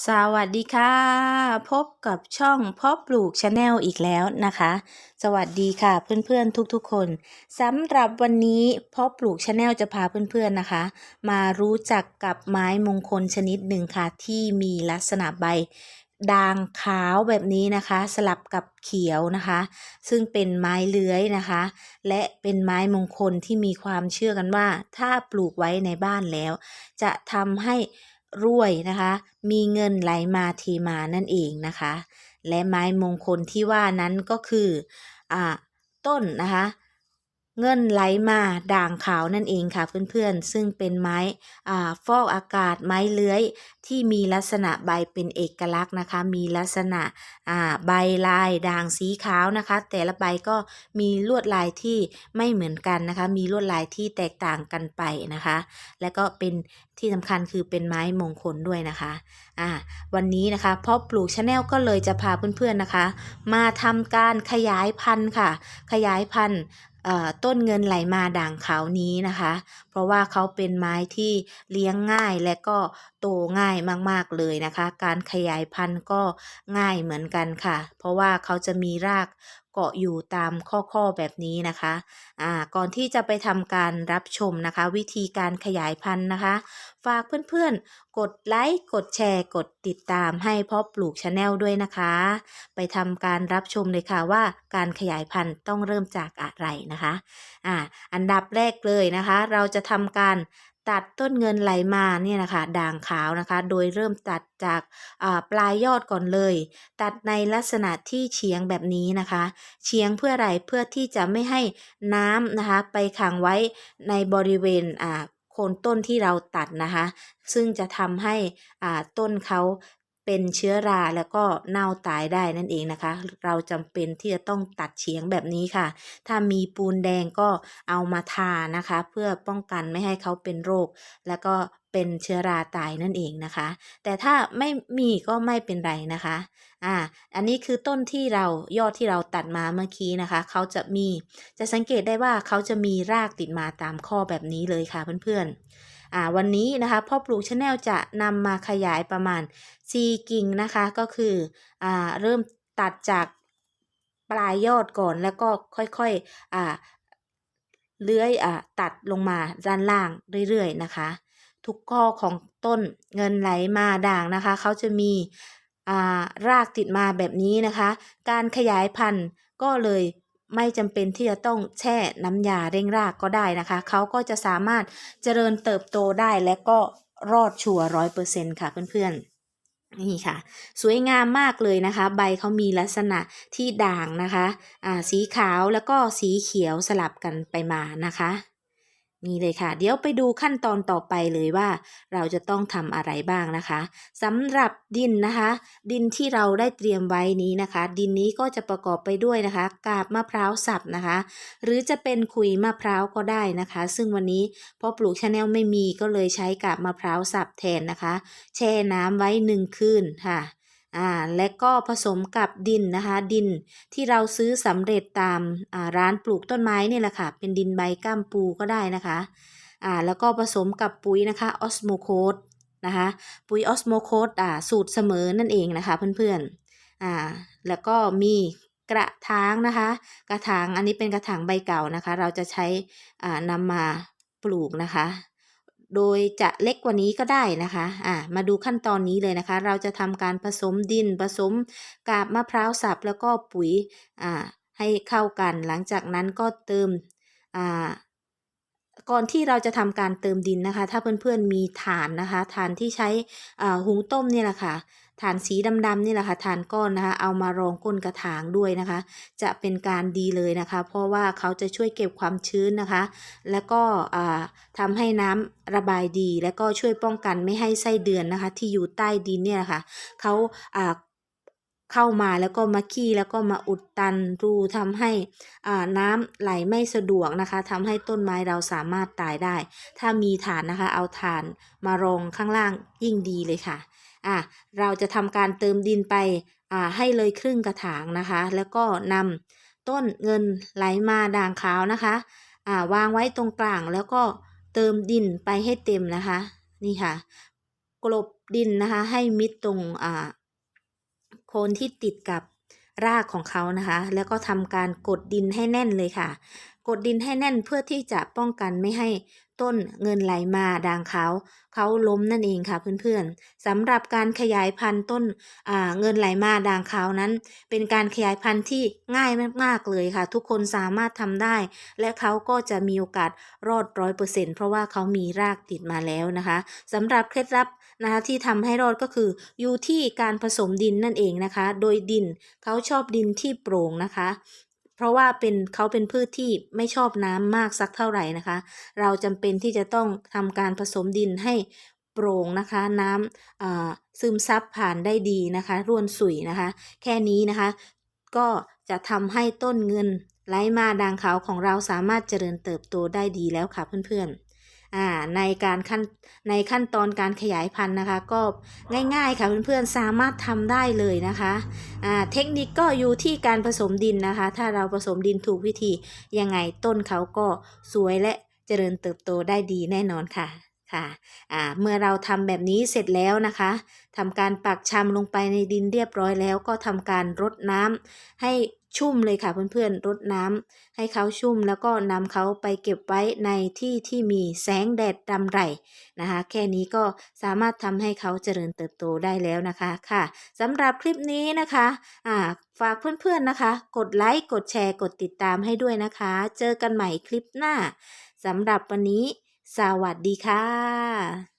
สวัสดีค่ะ พบกับช่องพาะปลูกชาแนลอีกแล้วนะคะ สวัสดีค่ะเพื่อนๆทุกๆคนสำหรับวันนี้พาะปลูกชาแนลจะพาเพื่อนๆนะคะ มารู้จักกับไม้มงคลชนิดหนึ่งค่ะ ที่มีลักษณะใบด่างขาวแบบนี้นะคะ สลับกับเขียวนะคะ ซึ่งเป็นไม้เลื้อยนะคะ และเป็นไม้มงคลที่มีความเชื่อกันว่า ถ้าปลูกไว้ในบ้านแล้ว จะทำให้ รวยนะคะ มีเงินไหลมาเทมานั่นเองนะคะ และไม้มงคลที่ว่านั้นก็คืออ่าต้นนะคะ เงินไหลมาด่างขาวนั่นเองค่ะเพื่อนๆ ซึ่งเป็นไม้ฟอกอากาศไม้เลื้อย ที่มีลักษณะใบเป็นเอกลักษณ์นะคะ มีลักษณะใบลายด่างสีขาวนะคะ แต่ละใบก็มีลวดลายที่ไม่เหมือนกันนะคะ มีลวดลายที่แตกต่างกันไปนะคะ และก็เป็นที่สำคัญคือเป็นไม้มงคลด้วยนะคะอ่าวันนี้นะคะเพราะปลูกชาแนลก็เลยจะพาเพื่อนๆนะคะ มาทำการขยายพันธุ์ค่ะ ขยายพันธุ์ ต้นเงินไหลมาด่างขาวนี้นะคะ เพราะว่าเขาเป็นไม้ที่เลี้ยงง่ายและก็โตง่ายมากๆเลยนะคะ การขยายพันธุ์ก็ง่ายเหมือนกันค่ะ เพราะว่าเขาจะมีรากเกาะอยู่ตามข้อๆแบบนี้นะคะ อ่า ก่อนที่จะไปทำการรับชมนะคะ วิธีการขยายพันธุ์นะคะ ฝากเพื่อนๆ กดไลค์ กดแชร์ กดติดตามให้พ่อปลูกชาแนลด้วยนะคะ ไปทำการรับชมเลยค่ะว่าการขยายพันธุ์ต้องเริ่มจากอะไรนะคะ อ่า อันดับแรกเลยนะคะ เราจะทำการตัดต้นเงินไหลมาเนี่ยนะคะด่างขาวนะคะ โดยเริ่มตัดจากาปลายยอดก่อนเลย ตัดในลักษณะที่เฉียงแบบนี้นะคะ เฉียงเพื่ออะไรเพื่อที่จะไม่ให้น้ำนะคะ ไปขังไว้ในบริเวณโคนต้นที่เราตัดนะคะ ซึ่งจะทำให้ต้นเขา เป็นเชื้อราแล้วก็เน่าตายได้นั่นเองนะคะ เราจำเป็นที่จะต้องตัดเฉียงแบบนี้ค่ะ ถ้ามีปูนแดงก็เอามาทานะคะ เพื่อป้องกันไม่ให้เขาเป็นโรค แล้วก็เป็นเชื้อราตายนั่นเองนะคะ แต่ถ้าไม่มีก็ไม่เป็นไรนะคะ อ่า อันนี้คือต้นที่เรายอดที่เราตัดมาเมื่อกี้นะคะ เขาจะมี จะสังเกตได้ว่าเขาจะมีรากติดมาตามข้อแบบนี้เลยค่ะเพื่อนๆ วันนี้นะคะพ่อปลูกชาแนลจะนำมาขยายประมาณ 4 กิ่งนะคะก็คืออเริ่มตัดจากปลายยอดก่อนแล้วก็ค่อยๆอ่าเลื้อยอตัดลงมาด้านล่างเรื่อยๆนะคะ ทุกข้อของต้นเงินไหลมาด่างนะคะ เขาจะมีารากติดมาแบบนี้นะคะ การขยายพันธุ์ก็เลย ไม่จำเป็นที่จะต้องแช่น้ำยาเร่งรากก็ได้นะคะ เขาก็จะสามารถเจริญเติบโตได้และก็รอดชัวร้อยเปอร์เซ็นต์ค่ะเพื่อนๆนี่ค่ะ สวยงามมากเลยนะคะ ใบเขามีลักษณะที่ด่างนะคะ อ่า สีขาวแล้วก็สีเขียวสลับกันไปมานะคะ นี่เลยค่ะ เดี๋ยวไปดูขั้นตอนต่อไปเลยว่า เราจะต้องทำอะไรบ้างนะคะสำหรับดินนะคะ ดินที่เราได้เตรียมไว้นี้นะคะ ดินนี้ก็จะประกอบไปด้วยนะคะ กาบมะพร้าวสับนะคะ หรือจะเป็นขุยมะพร้าวก็ได้นะคะ ซึ่งวันนี้พอปลูกชาแนลไม่มีก็เลยใช้กาบมะพร้าวสับแทนนะคะ แช่น้ำไว้หนึ่งคืนค่ะ อ่าและก็ผสมกับดินนะคะ ดินที่เราซื้อสำเร็จตามอ่าร้านปลูกต้นไม้เนี่ยแหละค่ะ เป็นดินใบก้ามปูก็ได้นะคะอ่าแล้วก็ผสมกับปุ๋ยนะคะออสโมโคดนะคะปุ๋ยออสโมโคดอ่าสูตรเสมอนั่นเองนะคะเพื่อนๆอ่าแล้วก็มีกระถางนะคะ กระถางอันนี้เป็นกระถางใบเก่านะคะ เราจะใช้อ่านำมาปลูกนะคะ โดยจะเล็กกว่านี้ก็ได้นะคะอ่ามาดูขั้นตอนนี้เลยนะคะ เราจะทำการผสมดินผสมกาบมะพร้าวสับแล้วก็ปุ๋ยอ่าให้เข้ากัน หลังจากนั้นก็เติมอ่าก่อนที่เราจะทำการเติมดินนะคะ ถ้าเพื่อนๆมีฐานนะคะฐานที่ใช้อ่าหุงต้มเนี่ยแหละค่ะ ถ่านสีดำๆนี่แหละค่ะถ่านก้อนนะคะเอามารองก้นกระถางด้วยนะคะ จะเป็นการดีเลยนะคะ เพราะว่าเขาจะช่วยเก็บความชื้นนะคะ แล้วก็อ่าทำให้น้ำระบายดี แล้วก็ช่วยป้องกันไม่ให้ไส้เดือนนะคะ ที่อยู่ใต้ดินเนี่ยะคะเขาเข้ามาแล้วก็มาขี้แล้วก็มาอุดตันรูทำให้น้ำไหลไม่สะดวกนะคะทำให้ต้นไม้เราสามารถตายได้ ถ้ามีฐานนะคะ เอาฐานมารองข้างล่างยิ่งดีเลยค่ะ อะเราจะทำการเติมดินไปอ่าให้เลยครึ่งกระถางนะคะ แล้วก็นำต้นเงินไหลมาด่างขาวนะคะอ่าวางไว้ตรงกลางแล้วก็เติมดินไปให้เต็มนะคะ นี่ค่ะ กลบดินนะคะ ให้มิดตรงอ่าโคนที่ติดกับรากของเขานะคะ แล้วก็ทำการกดดินให้แน่นเลยค่ะ กดดินให้แน่นเพื่อที่จะป้องกันไม่ให้ ต้นเงินไหลมาด่างขาวเขาล้มนั่นเองค่ะเพื่อนๆสำหรับการขยายพันธุ์ต้นเงินไหลมาด่างขาวนั้น เป็นการขยายพันธุ์ที่ง่ายมากๆเลยค่ะ ทุกคนสามารถทำได้ และเขาก็จะมีโอกาสรอดร้อยเปอร์เซ็นเพราะว่าเขามีรากติดมาแล้วนะคะสำหรับเคล็ดลับนะคะที่ทำให้รอดก็คืออยู่ที่การผสมดินนั่นเองนะคะ โดยดินเขาชอบดินที่โปร่งนะคะ ราะว่าเป็นเขาเป็นพืชที่ไม่ชอบน้ำมากสักเท่าไหร่นะคะ เราจำเป็นที่จะต้องทำการผสมดินให้โปร่งนะคะ น้ำซึมซับผ่านได้ดีนะคะร่วนสุยนะคะ แค่นี้นะคะ ก็จะทำให้ต้นเงินไร้มาด่างขาวของเราสามารถเจริญเติบโตได้ดีแล้วค่ะเพื่อนๆ อ่าในการขั้นในขั้นตอนการขยายพันธุ์นะคะ ก็ง่ายๆค่ะเพื่อนๆสามารถทำได้เลยนะคะอ่าเทคนิคก็อยู่ที่การผสมดินนะคะ ถ้าเราผสมดินถูกวิธียังไงต้นเขาก็สวยและเจริญเติบโตได้ดีแน่นอนค่ะค่ะอ่าเมื่อเราทำแบบนี้เสร็จแล้วนะคะทำการปักชำลงไปในดินเรียบร้อยแล้ว ก็ทำการรดน้ำให้ ชุ่มเลยค่ะเพื่อนๆรดน้ำให้เขาชุ่มแล้วก็นำเขาไปเก็บไว้ในที่ที่มีแสงแดดรำไรนะคะ แค่นี้ก็สามารถทำให้เขาเจริญเติบโตได้แล้วนะคะค่ะสำหรับคลิปนี้นะคะอ่าฝากเพื่อนๆนะคะ กดไลค์กดแชร์กดติดตามให้ด้วยนะคะ เจอกันใหม่คลิปหน้าสำหรับวันนี้ สวัสดีค่ะ